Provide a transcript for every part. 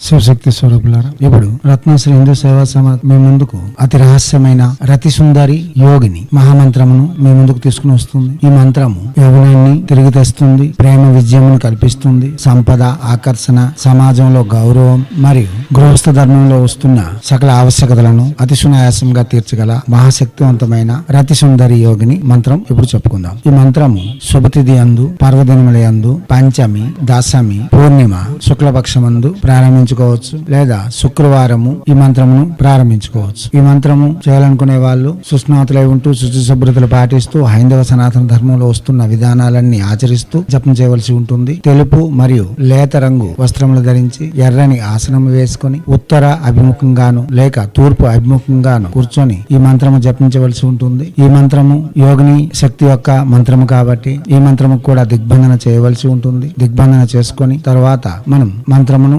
శివశక్తి స్వరూపులారా ఇప్పుడు రత్నశ్రీ హిందూ సేవా సమాజ్ మీ ముందుకు అతి రహస్యమైన రతి సుందరి యోగిని మహామంత్రమును మీ ముందుకు తీసుకుని వస్తుంది. ఈ మంత్రము యవ్వనాన్ని తిరిగి తెస్తుంది ప్రేమ విజయమును కల్పిస్తుంది సంపద ఆకర్షణ సమాజంలో గౌరవం మరియు గృహస్థ ధర్మంలో వస్తున్న సకల ఆవశ్యకతలను అతి సునాయాసంగా తీర్చగల మహాశక్తివంతమైన రతి సుందరి యోగిని మంత్రం ఇప్పుడు చెప్పుకుందాం. ఈ మంత్రము శుభతిథి అందు పర్వదినముల యందు పంచమి దశమి పూర్ణిమ శుక్లపక్షమందు ప్రారంభించుకోవచ్చు లేదా శుక్రవారము ఈ మంత్రమును ప్రారంభించుకోవచ్చు. ఈ మంత్రము చేయాలనుకునే వాళ్ళు సుస్నాతులై ఉంటూ శుచి శుభ్రతలు పాటిస్తూ హైందవ సనాతన ధర్మంలో వస్తున్న విధానాలన్నీ ఆచరిస్తూ జపం చేయవలసి ఉంటుంది. తెలుపు మరియు లేత రంగు వస్త్రములు ధరించి ఎర్రని ఆసనం వేసుకొని ఉత్తర అభిముఖంగాను లేక తూర్పు అభిముఖంగాను కూర్చొని ఈ మంత్రము జపించవలసి ఉంటుంది. ఈ మంత్రము యోగిని శక్తి యొక్క మంత్రము కాబట్టి ఈ మంత్రము కూడా దిగ్బంధన చేయవలసి ఉంటుంది. దిగ్బంధన చేసుకొని తర్వాత మనం మంత్రమును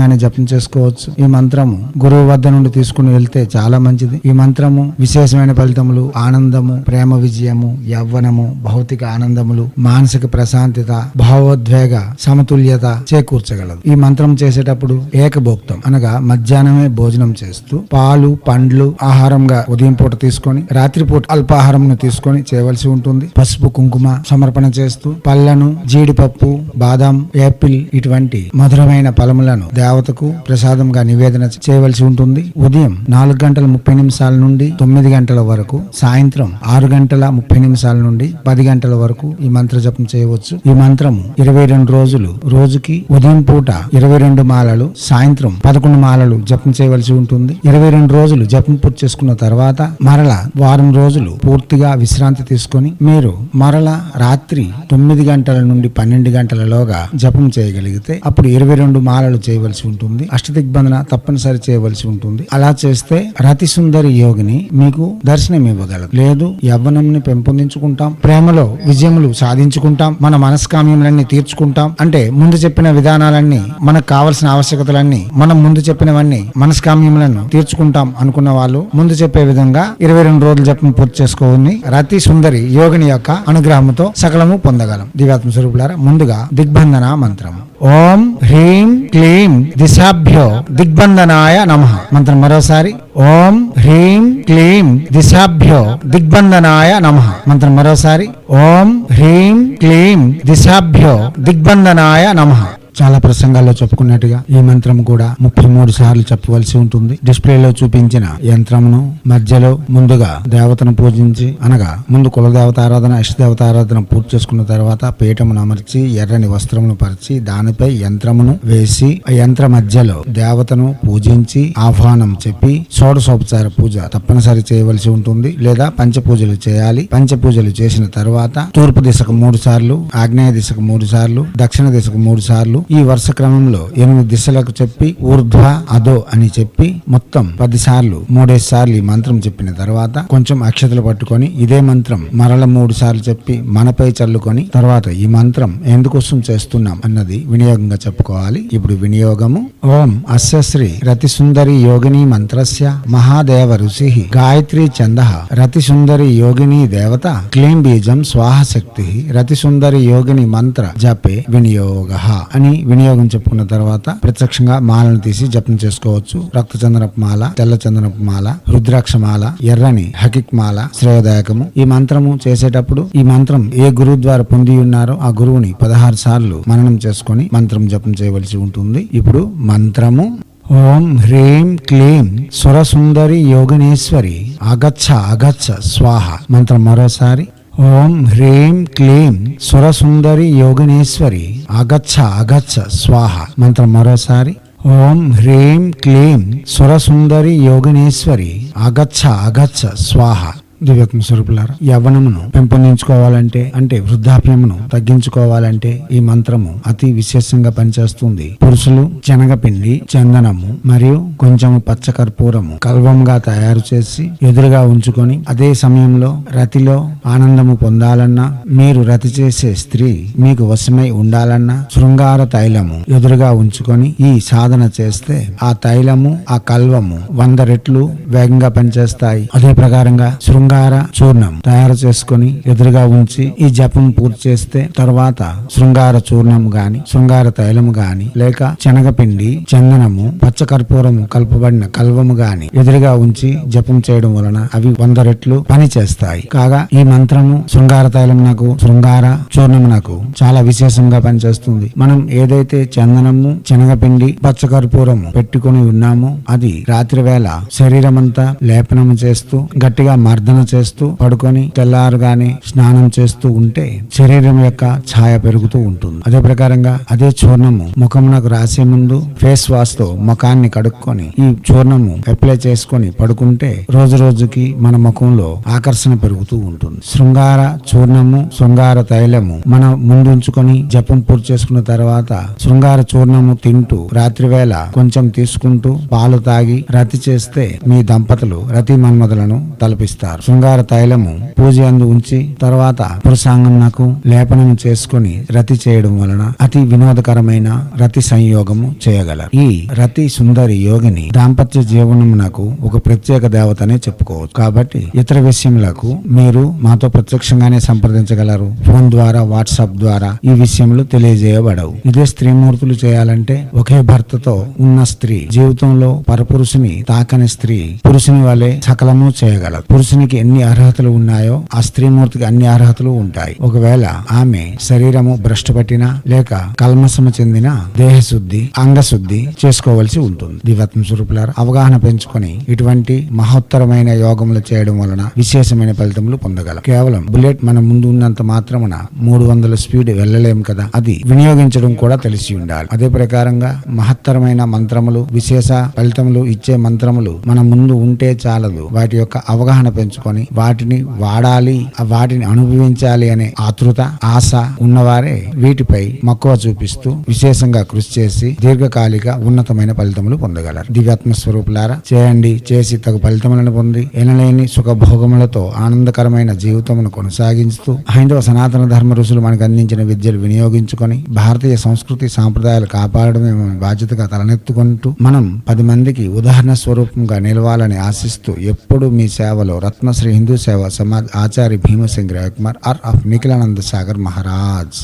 ప్రత్యక్షంగానే జపం చేసుకోవచ్చు. ఈ మంత్రము గురువు వద్ద నుండి తీసుకుని వెళ్తే చాలా మంచిది. ఈ మంత్రము విశేషమైన ఫలితములు ఆనందము ప్రేమ విజయము యవ్వనము భౌతిక ఆనందములు మానసిక ప్రశాంతత భావోద్వేగ సమతుల్యత చేకూర్చగలదు. ఈ మంత్రం చేసేటప్పుడు ఏకభోక్తం అనగా మధ్యాహ్నమే భోజనం చేస్తూ పాలు పండ్లు ఆహారంగా ఉదయం పూట తీసుకొని రాత్రిపూట అల్పాహారం తీసుకొని చేయవలసి ఉంటుంది. పసుపు కుంకుమ సమర్పణ చేస్తూ పళ్ళను జీడిపప్పు బాదం యాపిల్ ఇటువంటి మధురమైన ఫలములను దేవతకు ప్రసాదంగా నివేదన చేయవలసి ఉంటుంది. ఉదయం నాలుగు గంటల ముప్పై నిమిషాల నుండి తొమ్మిది గంటల వరకు సాయంత్రం ఆరు గంటల ముప్పై నిమిషాల నుండి పది గంటల వరకు ఈ మంత్ర జపం చేయవచ్చు. ఈ మంత్రం ఇరవై రెండు రోజులు రోజుకి ఉదయం పూట ఇరవై రెండు మాలలు సాయంత్రం పదకొండు మాలలు జపం చేయవలసి ఉంటుంది. ఇరవై రెండు రోజులు జపం పూర్తి చేసుకున్న తర్వాత మరల వారం రోజులు పూర్తిగా విశ్రాంతి తీసుకొని మీరు మరల రాత్రి తొమ్మిది గంటల నుండి పన్నెండు గంటలలోగా జపం చేయగలిగితే అప్పుడు ఇరవై రెండు మాలలు చేయవలసి ఉంటుంది. అష్టదిగ్బంధన తప్పనిసరి చేయవలసి ఉంటుంది. అలా చేస్తే రతి సుందరి యోగిని మీకు దర్శనం ఇవ్వగలదు. లేదు యవ్వనంని పెంపొందించుకుంటాం. ప్రేమలో విజయములు సాధించుకుంటాం. మన మనస్కామ్యములన్నీ తీర్చుకుంటాం. అంటే ముందు చెప్పిన విధానాలన్నీ మనకు కావలసిన ఆవశ్యకతలన్నీ మనం ముందు చెప్పినవన్నీ మనస్కామ్యములను తీర్చుకుంటాం అనుకున్న వాళ్ళు ముందు చెప్పే విధంగా ఇరవై రెండు రోజులు జపం పూర్తి చేసుకోని రతి సుందరి యోగిని యొక్క అనుగ్రహంతో సకలము పొందగలం. దివ్యాత్మ స్వరూపులారా ముందుగా దిగ్బంధన మంత్రం ఓం హ్రీం క్లీం దిశాభ్యో దిగ్బంధనాయ నమ. మంత్రం మరోసారి. ఓం హ్రీం క్లీం దిశాభ్యో దిగ్బంధనాయ నమ. మంత్రం మరోసారి. ఓం హ్రీం క్లీం దిశాభ్యో దిగ్బంధనాయ నమ. చాలా ప్రసంగాల్లో చెప్పుకున్నట్టుగా ఈ మంత్రం కూడా ముప్పై మూడు సార్లు చెప్పవలసి ఉంటుంది. డిస్ప్లేలో చూపించిన యంత్రమును మధ్యలో ముందుగా దేవతను పూజించి అనగా ముందు కులదేవత ఆరాధన ఇష్టదేవత ఆరాధన పూర్తి చేసుకున్న తర్వాత పీఠమును అమర్చి ఎర్రని వస్త్రమును పరిచి దానిపై యంత్రమును వేసి ఆ యంత్ర మధ్యలో దేవతను పూజించి ఆహ్వానం చెప్పి షోడశోపచార పూజ తప్పనిసరి చేయవలసి ఉంటుంది. లేదా పంచపూజలు చేయాలి. పంచపూజలు చేసిన తర్వాత తూర్పు దిశకు మూడు సార్లు ఆగ్నేయ దిశకు మూడు సార్లు దక్షిణ దిశకు మూడు సార్లు ఈ వరుస క్రమంలో ఎనిమిది దిశలకు చెప్పి ఊర్ధ్వ అదో అని చెప్పి మొత్తం పది సార్లు మూడేసి సార్లు ఈ మంత్రం చెప్పిన తర్వాత కొంచెం అక్షతలు పట్టుకొని ఇదే మంత్రం మరల మూడు సార్లు చెప్పి మనపై చల్లుకొని తర్వాత ఈ మంత్రం ఎందుకోసం చేస్తున్నాం అన్నది వినియోగంగా చెప్పుకోవాలి. ఇప్పుడు వినియోగము. ఓం అస్యశ్రీ రతి సుందరి యోగిని మంత్రస్య మహాదేవ ఋషి గాయత్రి చంద రతి సుందరి యోగిని దేవత క్లీం బీజం స్వాహ శక్తి రతి సుందరి యోగిని మంత్ర జపే వినియోగ అని వినియోగం చెప్పుకున్న తర్వాత ప్రత్యక్షంగా మాలను తీసి జపం చేసుకోవచ్చు. రక్త చందనపు మాల తెల్ల చందనపు మాల రుద్రాక్ష మాల ఎర్రని హకిక్ మాల శ్రేయోదాయకము. ఈ మంత్రము చేసేటప్పుడు ఈ మంత్రం ఏ గురువు ద్వారా పొంది ఉన్నారో ఆ గురువుని పదహారు సార్లు మననం చేసుకొని మంత్రం జపం చేయవలసి ఉంటుంది. ఇప్పుడు మంత్రము. ఓం హ్రీం క్లీం సురసుందరి యోగనేశ్వరి. అగచ్చ అగచ్చ స్వాహ. మంత్రం మరోసారి. ఓం హ్రీం క్లీం సురసుందరి యోగినేశ్వరి. అగచ్చ అగచ్చ స్వాహ. మంత్రం మరోసారి. ఓం హ్రీం క్లీం సురసుందరి యోగినేశ్వరి. అగచ్చ అగచ్చ స్వాహ. దివ్యత్మ స్వరూపులారా యవ్వనమును పెంపొందించుకోవాలంటే అంటే వృద్ధాప్యమును తగ్గించుకోవాలంటే ఈ మంత్రము అతి విశేషంగా పనిచేస్తుంది. పురుషులు శనగపిండి చందనము మరియు కొంచెము పచ్చ కర్పూరము కల్వంగా తయారు చేసి ఎదురుగా ఉంచుకొని అదే సమయంలో రతిలో ఆనందము పొందాలన్నా మీరు రతి చేసే స్త్రీ మీకు వశమై ఉండాలన్నా శృంగార తైలము ఎదురుగా ఉంచుకొని ఈ సాధన చేస్తే ఆ తైలము ఆ కల్వము వంద రెట్లు వేగంగా పనిచేస్తాయి. అదే ప్రకారంగా శృంగార చూర్ణం తయారు చేసుకొని ఎదురుగా ఉంచి ఈ జపం పూర్తి చేస్తే తర్వాత శృంగార చూర్ణం గాని శృంగార తైలము గాని లేక శనగపిండి చందనము పచ్చకర్పూరం కలపబడిన కల్వము గాని ఎదురుగా ఉంచి జపం చేయడం వలన అవి వంద రెట్లు పని చేస్తాయి. కాగా ఈ మంత్రము శృంగార తైలం నాకు శృంగార చూర్ణం నాకు చాలా విశేషంగా పనిచేస్తుంది. మనం ఏదైతే చందనము శనగపిండి పచ్చకర్పూరము పెట్టుకుని ఉన్నామో అది రాత్రి వేళ శరీరం అంతా లేపనము చేస్తూ గట్టిగా మర్దన చేస్తూ పడుకొని తెల్లారుగానే స్నానం చేస్తూ ఉంటే శరీరం యొక్క ఛాయ పెరుగుతూ ఉంటుంది. అదే ప్రకారంగా అదే చూర్ణము ముఖమునకు రాసే ముందు ఫేస్ వాష్తో ముఖాన్ని కడుక్కొని ఈ చూర్ణము అప్లై చేసుకొని పడుకుంటే రోజు రోజుకి మన ముఖంలో ఆకర్షణ పెరుగుతూ ఉంటుంది. శృంగార చూర్ణము శృంగార తైలము మనం ముందుంచుకొని జపం పూర్తి చేసుకున్న తర్వాత శృంగార చూర్ణము తింటూ రాత్రివేళ కొంచెం తీసుకుంటూ పాలు తాగి రతి చేస్తే మీ దంపతులు రతి మన్మధులను తలపిస్తారు. శృంగార తైలము పూజ అందు ఉంచి తర్వాత పురుషాంగం నాకు లేపనం చేసుకొని రతి చేయడం వలన అతి వినోదకరమైన రతి సంయోగము చేయగలరు. ఈ రతి సుందరి యోగిని దాంపత్య జీవనమునకు ఒక ప్రత్యేక దేవతనే చెప్పుకోవచ్చు. కాబట్టి ఇతర విషయములకు మీరు మాతో ప్రత్యక్షంగానే సంప్రదించగలరు. ఫోన్ ద్వారా వాట్సాప్ ద్వారా ఈ విషయములు తెలియజేయబడవు. ఇదే స్త్రీమూర్తులు చేయాలంటే ఒకే భర్తతో ఉన్న స్త్రీ జీవితంలో పరపురుషుని తాకని స్త్రీ పురుషుని వలె సకలము చేయగలదు. పురుషునికి ఎన్ని అర్హతలు ఉన్నాయో ఆ స్త్రీమూర్తికి అన్ని అర్హతలు ఉంటాయి. ఒకవేళ ఆమె శరీరము భ్రష్టుపట్టిన లేక కల్మసము చెందిన దేహశుద్ధి అంగశుద్ధి చేసుకోవలసి ఉంటుంది. దివత్మ స్వరూపులారు అవగాహన పెంచుకొని ఇటువంటి మహోత్తరమైన యోగములు చేయడం వలన విశేషమైన ఫలితములు పొందగలం. కేవలం బుల్లెట్ మన ముందు ఉన్నంత మాత్రమున మూడు వందల స్పీడ్ వెళ్ళలేం కదా అది వినియోగించడం కూడా తెలిసి ఉండాలి. అదే ప్రకారంగా మహత్తరమైన మంత్రములు విశేష ఫలితములు ఇచ్చే మంత్రములు మన ముందు ఉంటే చాలదు. వాటి యొక్క అవగాహన పెంచుకొని వాటిని వాడాలి వాటిని అనుభవించాలి అనే ఆతృత ఆశ ఉన్నవారే వీటిపై మక్కువ చూపిస్తూ విశేషంగా కృషి చేసి దీర్ఘకాలిక ఉన్నతమైన ఫలితములు పొందగలరు. దివ్యాత్మ స్వరూపులారా చేయండి చేసి తగు ఫలితములను పొంది ఎనలేని సుఖభోగములతో ఆనందకరమైన జీవితమును కొనసాగిస్తూ హైందవ సనాతన ధర్మ ఋషులు మనకు అందించిన విద్యలు వినియోగించుకొని భారతీయ సంస్కృతి సాంప్రదాయాలు కాపాడడమే మన బాధ్యతగా తలనెత్తుకుంటూ మనం పది మందికి ఉదాహరణ స్వరూపంగా నిలవాలని ఆశిస్తూ ఎప్పుడు మీ సేవలో రత్న రత్నశ్రీ హిందూ సేవ సమాజ్ ఆచార్య భీమసింగ్ రవికుమార్ ఆర్ ఆఫ్ నిఖిలానంద సాగర్ మహారాజ్